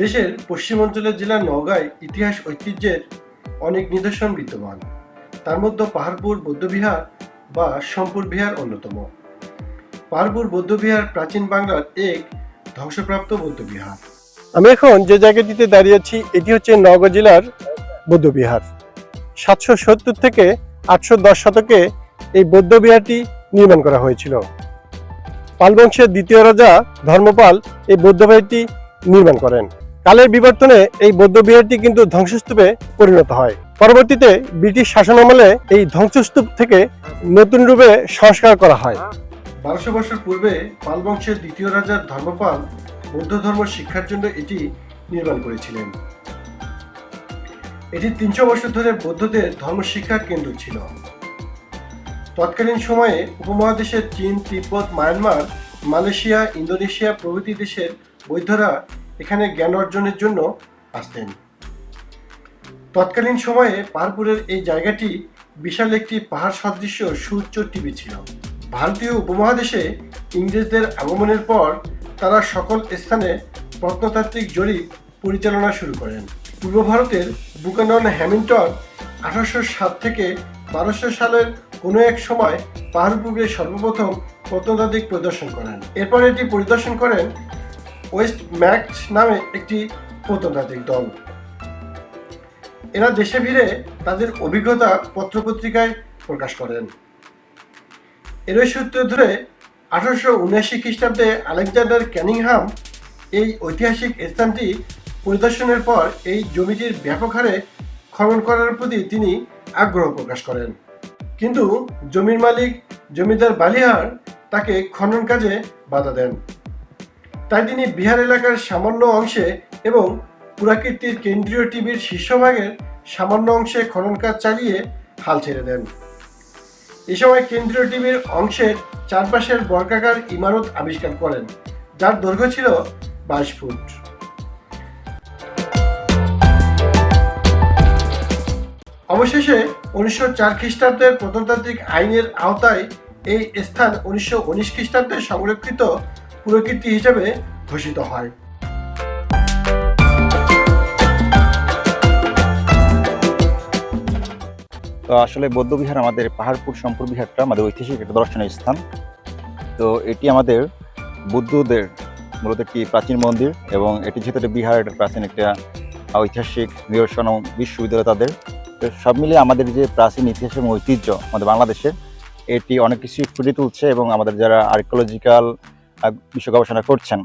দেশের পশ্চিমাঞ্চলের জেলা নওগাঁয় ইতিহাস ঐতিহ্যের অনেক নিদর্শন বিদ্যমান। তার মধ্যে পাহাড়পুর বৌদ্ধবিহার বা সম্পুর বিহার অন্যতম। পাহাড়পুর বৌদ্ধবিহার প্রাচীন বাংলার এক ধ্বংসপ্রাপ্ত বৌদ্ধবিহার আমি এখন যে জায়গাটিতে দাঁড়িয়ে আছি, এটি হচ্ছে নওগাঁ জেলার বৌদ্ধবিহার সাতশো সত্তর থেকে আটশো দশ শতকে এই বৌদ্ধবিহারটি নির্মাণ করা হয়েছিল। পাল বংশের দ্বিতীয় রাজা ধর্মপাল এই বৌদ্ধবিহারটি নির্মাণ করেন। কালের বিবর্তনে এই বৌদ্ধবিহারটি কিন্তু ধ্বংসস্তূপে পরিণত হয়। পরবর্তীতে ব্রিটিশ শাসনামলে এই ধ্বংসস্তূপ থেকে নতুন রূপে সংস্কার করা হয়। বারোশো বছর পূর্বে পাল বংশের দ্বিতীয় রাজা ধর্মপাল বৌদ্ধ ধর্ম শিক্ষার জন্য এটি নির্মাণ করেছিলেন। এটি তিনশো বছর ধরে বৌদ্ধদের ধর্ম শিক্ষার কেন্দ্র ছিল। তৎকালীন সময়ে উপমহাদেশের চীন, তিব্বত, মায়ানমার, মালয়েশিয়া, ইন্দোনেশিয়া প্রভৃতি দেশের বৌদ্ধরা এখানে জ্ঞান অর্জনের জন্য আসতেন। তৎকালীন সময়ে পাহাড়পুরের এই জায়গাটি বিশাল একটি পাহাড় সদৃশ্য সুউচ্চ টিভি ছিল। ভারতীয় উপমহাদেশে ইংরেজদের আগমনের পর তারা সকল স্থানে প্রত্নতাত্ত্বিক জরিপ পরিচালনা শুরু করেন। পূর্ব ভারতের বুকানন হ্যামিল্টন আঠারোশো সাত থেকে বারোশো সালের কোনো এক সময় পাহাড়পুরে সর্বপ্রথম প্রত্নতাত্ত্বিক প্রদর্শন করেন। এরপর এটি পরিদর্শন করেন ওয়েস্ট ম্যাক্স নামে একটি প্রত্নতাত্ত্বিক দল। এরা দেশে ফিরে তাদের অভিজ্ঞতা পত্রপত্রিকায় প্রকাশ করেন। এরই সূত্র ধরে আঠারোশো উনআশি খ্রিস্টাব্দে আলেকজান্ডার ক্যানিংহাম এই ঐতিহাসিক স্থানটি পরিদর্শনের পর এই জমিটির ব্যাপক হারে খনন করার প্রতি তিনি আগ্রহ প্রকাশ করেন। কিন্তু জমির মালিক জমিদার বালিহার তাকে খনন কাজে বাধা দেন। তাই তিনি বিহার এলাকার সামান্য অংশে এবং পুরাকীর্তির কেন্দ্রীয় টিভির শীর্ষভাগের সামান্য অংশে খনন কাজ চালিয়ে হাল ছেড়ে দেন। এ সময় কেন্দ্রীয় টিভির অংশের চারপাশের বর্গাকার ইমারত আবিষ্কার করেন, যার দৈর্ঘ্য ছিল বাইশ ফুট। অবশেষে উনিশশো চার খ্রিস্টাব্দের প্রত্নতাত্ত্বিক আইনের আওতায় এই স্থান উনিশশো উনিশ খ্রিস্টাব্দে সংরক্ষিত পুরকীর্তি হিসেবে ঘোষিত হয়। তো আসলে বৌদ্ধবিহার আমাদের পাহাড়পুর, সম্পুর বিহারটা আমাদের ঐতিহাসিক একটা দর্শনীয় স্থান। তো এটি আমাদের বুদ্ধদের মূলত একটি প্রাচীন মন্দির এবং এটি যেহেতু একটা বিহার একটা প্রাচীন একটা ঐতিহাসিক নিদর্শন বিশ্ববিদ্যালয় তাদের। তো সব মিলিয়ে আমাদের যে প্রাচীন ইতিহাস এবং ঐতিহ্য আমাদের বাংলাদেশের, এটি অনেক কিছুই ফুটিয়ে তুলছে এবং আমাদের যারা আর্কিওলজিক্যাল বিষয় গবেষণা করছেন,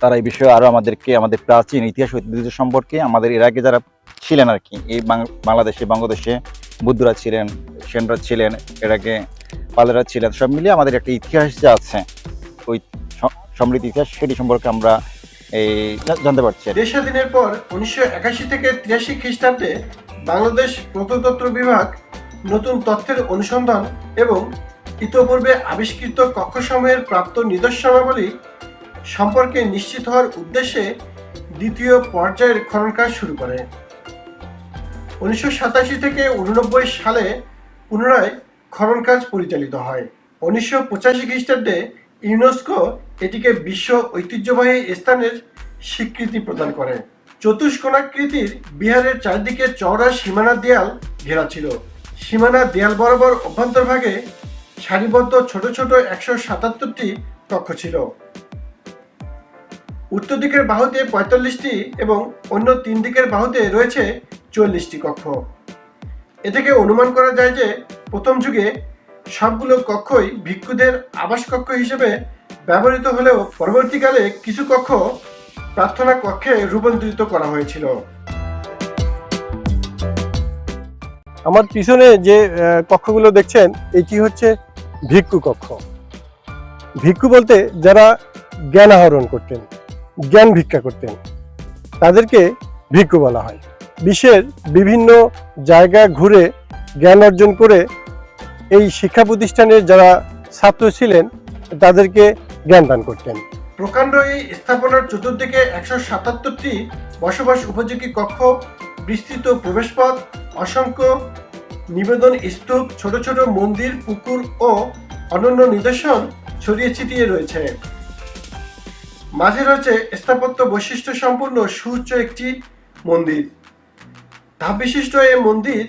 তারা এই বিষয়ে আরও আমাদেরকে, আমাদের প্রাচীন ইতিহাস ঐতিহ্য সম্পর্কে আমাদের এর আগে যারা ছিলেন আর কি, এই বাংলাদেশে বাংলাদেশে বুদ্ধরা ছিলেন, সেনরা ছিলেন, এর আগে পালেরা ছিলেন, সব মিলিয়ে আমাদের একটা ইতিহাস যে আছে, ওই সমৃদ্ধ ইতিহাস সেটি সম্পর্কে আমরা এই জানতে পারছি। দেশ স্বাধীনের পর উনিশশো একাশি থেকে তিরাশি খ্রিস্টাব্দে বাংলাদেশ প্রত্নতত্ত্ব বিভাগ নতুন তথ্যের অনুসন্ধান এবং ইতোপূর্বে আবিষ্কৃত কক্ষসমূহের প্রাপ্ত নিদর্শনাবলী সম্পর্কে নিশ্চিত হওয়ার উদ্দেশ্যে দ্বিতীয় পর্যায়ের খনন কাজ শুরু করে। উনিশশো সাতাশি থেকে উননব্বই সালে পুনরায় খনন কাজ পরিচালিত হয়। উনিশশো পঁচাশি খ্রিস্টাব্দে ইউনেস্কো এটিকে বিশ্ব ঐতিহ্যবাহী স্থানের স্বীকৃতি প্রদান করে। চতুষ্কোণাকৃতির বিহারের চারদিকে চওড়া সীমানা দেয়াল ঘেরা ছিল। সীমানা দেয়াল বরাবর অভ্যন্তরভাগে সারিবদ্ধ ছোট ছোট একশো সাতাত্তরটি কক্ষ ছিল। উত্তর দিকের বাহুতে পঁয়তাল্লিশটি এবং অন্য তিন দিকের বাহুতে রয়েছে চল্লিশটি কক্ষ। এ থেকে অনুমান করা যায় যে প্রথম যুগে সবগুলো কক্ষই ভিক্ষুদের আবাস কক্ষ হিসেবে ব্যবহৃত হলেও পরবর্তীকালে কিছু কক্ষ প্রার্থনা কক্ষে রূপান্তরিত করা হয়েছিল। আমার পিছনে যে কক্ষগুলো দেখছেন, এটি হচ্ছে ভিক্ষু কক্ষ। ভিক্ষু বলতে যারা জ্ঞান আহরণ করতেন, জ্ঞান ভিক্ষা করতেন, তাদেরকে ভিক্ষু বলা হয়। বিশ্বের বিভিন্ন জায়গা ঘুরে জ্ঞান অর্জন করে এই শিক্ষা প্রতিষ্ঠানের যারা ছাত্র ছিলেন, তাদেরকে জ্ঞান দান করতেন। প্রকাণ্ড এই স্থাপনার চতুর্দিকে একশো সাতাত্তরটি বসবাস উপযোগী কক্ষ, বিস্তৃত প্রবেশপথ অসংখ্য নিবেদন, স্তূপ, ছোট ছোট মন্দির, পুকুর ও অনন্য নিদর্শন ছড়িয়ে ছিটিয়ে রয়েছে। মাঝে রয়েছে স্থাপত্য বৈশিষ্ট্য সম্পূর্ণ সুউচ্চ একটি মন্দির। ধাপ বিশিষ্ট এই মন্দির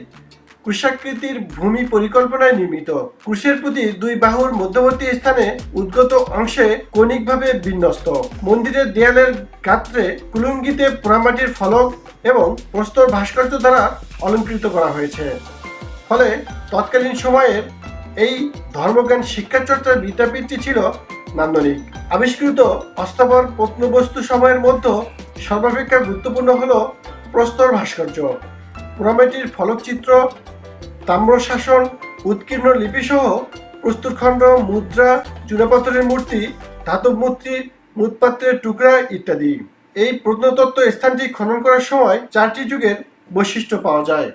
কুশাকৃতির ভূমি পরিকল্পনায় নির্মিত। ক্রুশের প্রতি দুই বাহুর মধ্যবর্তী স্থানে উদ্গত অংশে কৌণিকভাবে বিন্যস্ত। মন্দিরের দেয়ালের গাত্রে কুলুঙ্গিতে পোড়ামাটির ফলক এবং প্রস্তর ভাস্কর্য দ্বারা অলঙ্কৃত করা হয়েছে। ফলে তৎকালীন সময়ের এই ধর্মজ্ঞান শিক্ষাচর্চার বিদ্যাপীঠটি ছিল নান্দনিক। আবিষ্কৃত অস্থাবর প্রত্নবস্তু সময়ের মধ্যে সর্বাপেক্ষা গুরুত্বপূর্ণ হল প্রস্তর ভাস্কর্য। পোড়ামাটির ফলকচিত্র, তাম্রশাসন, উৎকীর্ণ লিপিসহ প্রস্তুরখণ্ড, মুদ্রা, চূড়াপাথরের মূর্তি, ধাতব মূর্তি, মুৎপাত্রের টুকরা ইত্যাদি। এই প্রত্নতত্ত্ব স্থানটি খনন করার সময় চারটি যুগের বৈশিষ্ট্য পাওয়া যায়।